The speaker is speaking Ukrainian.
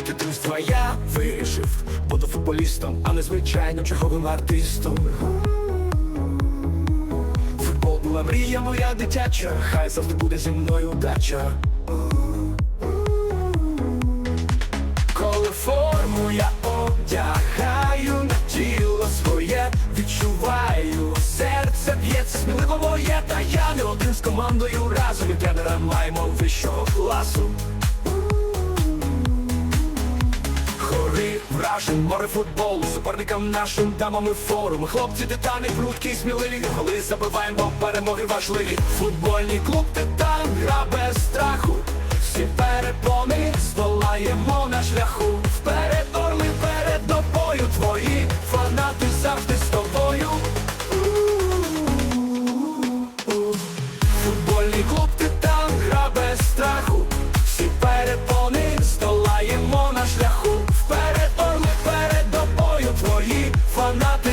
дитинства я вирішив Буду футболістом, а не звичайним черговим артистом. Футбол була мрія моя дитяча, хай завжди буде зі мною удача. Коли форму я одягаю на тіло своє, відчуваю, серце б'ється сміливо моє, та я не один з командою разом. І тренера маємо вищого класу. Гори море футболу, суперникам нашим дамам і фору. Хлопці титани, прудкі і сміливі, коли забиваємо перемоги важливі. Футбольний клуб титан, гра без страху. Всі перепони здолаємо на шляху. Вперед, орли, вперед до бою твої фанати завжди з тобою. Футбольний клуб здолаємо